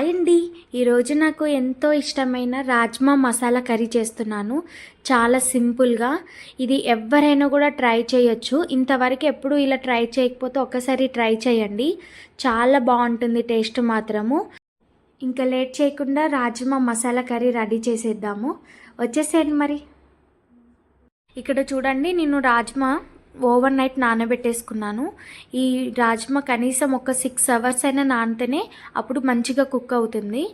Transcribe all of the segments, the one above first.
Hi అండి ఈరోజు నాకు ఎంతో ఇష్టమైన రాజ్మా మసాలా కర్రీ చేస్తున్నాను. చాలా సింపుల్గా ఇది ఎవరైనా కూడా ట్రై చేయొచ్చు. ఇంతవరకు ఎప్పుడు ఇలా ట్రై చేయకపోతే ఒక్కసారి ట్రై చేయండి. చాలా బాగుంటుంది టేస్ట్ మాత్రము. ఇంకా లేట్ చేయకుండా రాజ్మా మసాలా కర్రీ రెడీ చేసేద్దాము. వచ్చేసేయండి మరి. ఇక్కడ చూడండి నేను రాజ్మా ఓవర్ నైట్ నానబెట్టేసుకున్నాను. ఈ రాజ్మా కనీసం ఒక సిక్స్ అవర్స్ అయినా నానితేనే అప్పుడు మంచిగా కుక్ అవుతుంది.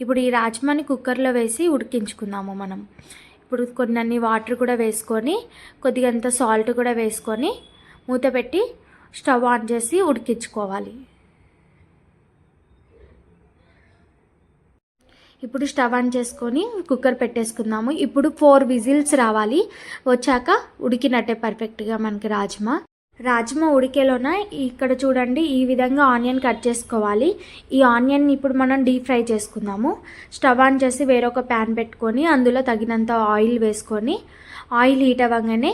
ఇప్పుడు ఈ రాజ్మాని కుక్కర్లో వేసి ఉడికించుకుందాము మనం. ఇప్పుడు కొన్ని వాటర్ కూడా వేసుకొని కొద్దిగంత సాల్ట్ కూడా వేసుకొని మూత పెట్టి స్టవ్ ఆన్ చేసి ఉడికించుకోవాలి. ఇప్పుడు స్టవ్ ఆన్ చేసుకొని కుక్కర్ పెట్టేసుకుందాము. ఇప్పుడు ఫోర్ విజిల్స్ రావాలి. వచ్చాక ఉడికినట్టే పర్ఫెక్ట్గా మనకి రాజ్మా. రాజ్మా ఉడికేలోన ఇక్కడ చూడండి ఈ విధంగా ఆనియన్ కట్ చేసుకోవాలి. ఈ ఆనియన్ ఇప్పుడు మనం డీప్ ఫ్రై చేసుకుందాము. స్టవ్ ఆన్ చేసి వేరొక ప్యాన్ పెట్టుకొని అందులో తగినంత ఆయిల్ వేసుకొని ఆయిల్ హీట్ అవ్వగానే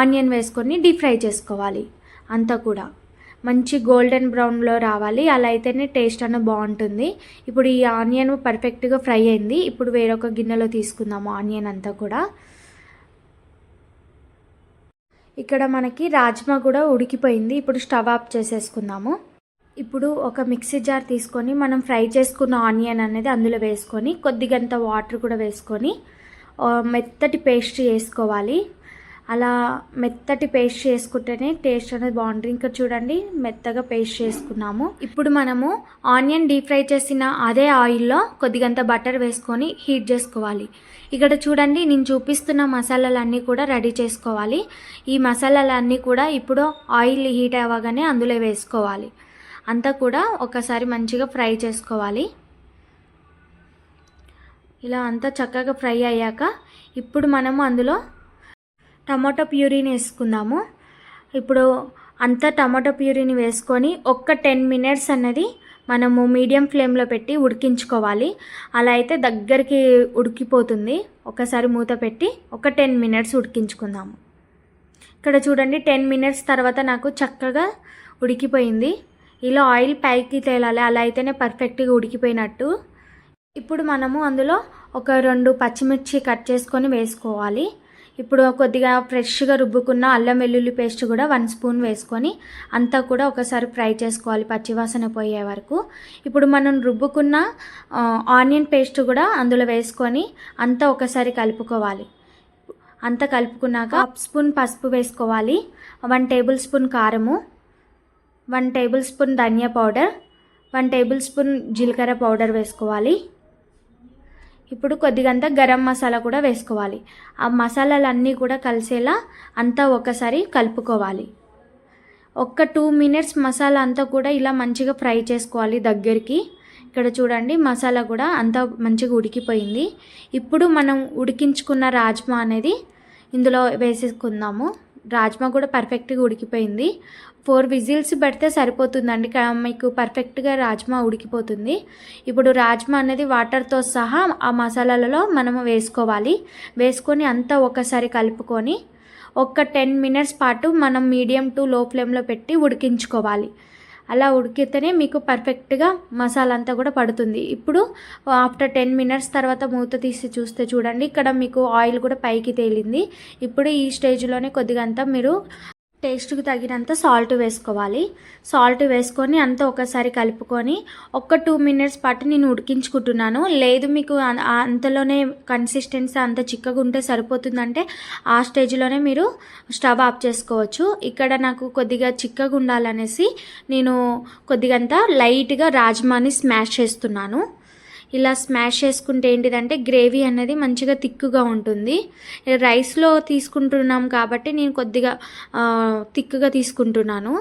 ఆనియన్ వేసుకొని డీప్ ఫ్రై చేసుకోవాలి. అంతా కూడా. మంచి గోల్డెన్ బ్రౌన్లో రావాలి. అలా అయితేనే టేస్ట్ అనేది బాగుంటుంది. ఇప్పుడు ఈ ఆనియన్ పర్ఫెక్ట్గా ఫ్రై అయింది. ఇప్పుడు వేరొక గిన్నెలో తీసుకుందాము ఆనియన్ అంతా కూడా. ఇక్కడ మనకి రాజ్మా కూడా ఉడికిపోయింది. ఇప్పుడు స్టవ్ ఆఫ్ చేసేసుకుందాము. ఇప్పుడు ఒక మిక్సీ జార్ తీసుకొని మనం ఫ్రై చేసుకున్న ఆనియన్ అనేది అందులో వేసుకొని కొద్దిగంత వాటర్ కూడా వేసుకొని మెత్తటి పేస్ట్ చేసుకోవాలి. అలా మెత్తటి పేస్ట్ చేసుకుంటేనే టేస్ట్ అనేది బాగుంటుంది. ఇంకా చూడండి మెత్తగా పేస్ట్ చేసుకున్నాము. ఇప్పుడు మనము ఆనియన్ డీప్ ఫ్రై చేసిన అదే ఆయిల్లో కొద్దిగంత బటర్ వేసుకొని హీట్ చేసుకోవాలి. ఇక్కడ చూడండి నేను చూపిస్తున్న మసాలాలన్నీ కూడా రెడీ చేసుకోవాలి. ఈ మసాలాలన్నీ కూడా ఇప్పుడు ఆయిల్ హీట్ అవ్వగానే అందులో వేసుకోవాలి. అంతా కూడా ఒకసారి మంచిగా ఫ్రై చేసుకోవాలి. ఇలా అంతా చక్కగా ఫ్రై అయ్యాక ఇప్పుడు మనము అందులో టమాటో ప్యూరీని వేసుకుందాము. ఇప్పుడు అంతా టమాటో ప్యూరీని వేసుకొని ఒక్క టెన్ మినిట్స్ అన్నది మనము మీడియం ఫ్లేమ్లో పెట్టి ఉడికించుకోవాలి. అలా అయితే దగ్గరికి ఉడికిపోతుంది. ఒకసారి మూత పెట్టి ఒక టెన్ మినిట్స్ ఉడికించుకుందాము. ఇక్కడ చూడండి టెన్ మినిట్స్ తర్వాత నాకు చక్కగా ఉడికిపోయింది. ఇలా ఆయిల్ పైకి తేలాలి. అలా అయితేనే పర్ఫెక్ట్గా ఉడికిపోయినట్టు. ఇప్పుడు మనము అందులో ఒక రెండు పచ్చిమిర్చి కట్ చేసుకొని వేసుకోవాలి. ఇప్పుడు కొద్దిగా ఫ్రెష్గా రుబ్బుకున్న అల్లం వెల్లుల్లి పేస్ట్ కూడా వన్ స్పూన్ వేసుకొని అంతా కూడా ఒకసారి ఫ్రై చేసుకోవాలి పచ్చివాసన పోయే వరకు. ఇప్పుడు మనం రుబ్బుకున్న ఆనియన్ పేస్ట్ కూడా అందులో వేసుకొని అంతా ఒకసారి కలుపుకోవాలి. అంతా కలుపుకున్నాక హాఫ్ స్పూన్ పసుపు వేసుకోవాలి వన్ టేబుల్ స్పూన్ కారము వన్ టేబుల్ స్పూన్ ధనియా పౌడర్ వన్ టేబుల్ స్పూన్ జీలకర్ర పౌడర్ వేసుకోవాలి. ఇప్పుడు కొద్దిగంత గరం మసాలా కూడా వేసుకోవాలి. ఆ మసాలాలన్నీ కూడా కలిసేలా అంతా ఒకసారి కలుపుకోవాలి. ఒక్క టూ మినిట్స్ మసాలా అంతా కూడా ఇలా మంచిగా ఫ్రై చేసుకోవాలి దగ్గరికి. ఇక్కడ చూడండి మసాలా కూడా అంతా మంచిగా ఉడికిపోయింది. ఇప్పుడు మనం ఉడికించుకున్న రాజ్మా అనేది ఇందులో వేసేసుకుందాము. రాజ్మా కూడా పర్ఫెక్ట్గా ఉడికిపోయింది. ఫోర్ విజిల్స్ పెడితే సరిపోతుందండి. మీకు పర్ఫెక్ట్గా రాజ్మా ఉడికిపోతుంది. ఇప్పుడు రాజ్మా అనేది వాటర్తో సహా ఆ మసాలాలలో మనం వేసుకోవాలి. వేసుకొని అంతా ఒకసారి కలుపుకొని ఒక టెన్ మినిట్స్ పాటు మనం మీడియం టు లో ఫ్లేమ్లో పెట్టి ఉడికించుకోవాలి. అలా ఉడికితేనే మీకు పర్ఫెక్ట్గా మసాలా అంతా కూడా పడుతుంది. ఇప్పుడు ఆఫ్టర్ టెన్ మినిట్స్ తర్వాత మూత తీసి చూస్తే చూడండి. ఇక్కడ మీకు ఆయిల్ కూడా పైకి తేలింది. ఇప్పుడు ఈ స్టేజ్లోనే కొద్దిగా అంతా మీరు టేస్ట్కి తగినంత సాల్ట్ వేసుకోవాలి. సాల్ట్ వేసుకొని అంతా ఒకసారి కలుపుకొని ఒక టూ మినిట్స్ పాటు నేను ఉడికించుకుంటున్నాను. లేదు మీకు అంతలోనే కన్సిస్టెన్సీ అంత చిక్కగా ఉంటే సరిపోతుందంటే ఆ స్టేజ్లోనే మీరు స్టవ్ ఆఫ్ చేసుకోవచ్చు. ఇక్కడ నాకు కొద్దిగా చిక్కగా ఉండాలనేసి నేను కొద్దిగంత లైట్గా రాజ్మాని స్మాష్ చేస్తున్నాను. ఇలా స్మాష్ చేసుకుంటే ఏంటిదంటే గ్రేవీ అనేది మంచిగా తిక్కుగా ఉంటుంది. రైస్లో తీసుకుంటున్నాం కాబట్టి నేను కొద్దిగా తిక్కుగా తీసుకుంటున్నాను.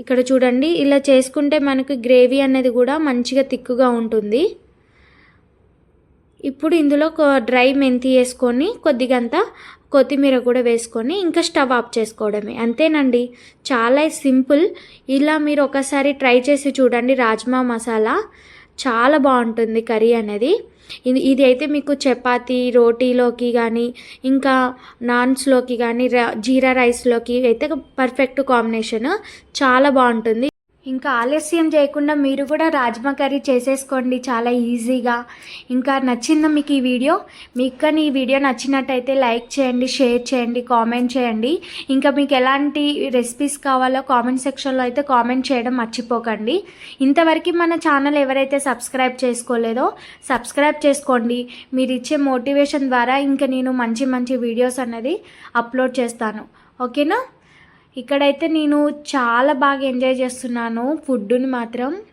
ఇక్కడ చూడండి ఇలా చేసుకుంటే మనకు గ్రేవీ అనేది కూడా మంచిగా తిక్కుగా ఉంటుంది. ఇప్పుడు ఇందులో డ్రై మెంతి వేసుకొని కొద్దిగంత కొత్తిమీర కూడా వేసుకొని ఇంకా స్టవ్ ఆఫ్ చేసుకోవడమే. అంతేనండి చాలా సింపుల్. ఇలా మీరు ఒకసారి ట్రై చేసి చూడండి రాజ్మా మసాలా. చాలా బాగుంటుంది కర్రీ అనేది. ఇది ఇది అయితే మీకు చపాతి రోటీలోకి కానీ ఇంకా నాన్స్లోకి కానీ జీరా రైస్లోకి అయితే పర్ఫెక్ట్ కాంబినేషన్ చాలా బాగుంటుంది. ఇంకా ఆలస్యం చేయకుండా మీరు కూడా రాజ్మా కర్రీ చేసేసుకోండి చాలా ఈజీగా. ఇంకా నచ్చిందా మీకు ఈ వీడియో? మీకు కానీ ఈ వీడియో నచ్చినట్టయితే లైక్ చేయండి షేర్ చేయండి కామెంట్ చేయండి. ఇంకా మీకు ఎలాంటి రెసిపీస్ కావాలో కామెంట్ సెక్షన్లో అయితే కామెంట్ చేయడం మర్చిపోకండి. ఇంతవరకు మన ఛానల్ ఎవరైతే సబ్స్క్రైబ్ చేసుకోలేదో సబ్స్క్రైబ్ చేసుకోండి. మీరు ఇచ్చే మోటివేషన్ ద్వారా ఇంకా నేను మంచి మంచి వీడియోస్ అనేది అప్లోడ్ చేస్తాను. ఓకేనా? ఇక్కడైతే నేను చాలా బాగా ఎంజాయ్ చేస్తున్నాను ఫుడ్డుని మాత్రం.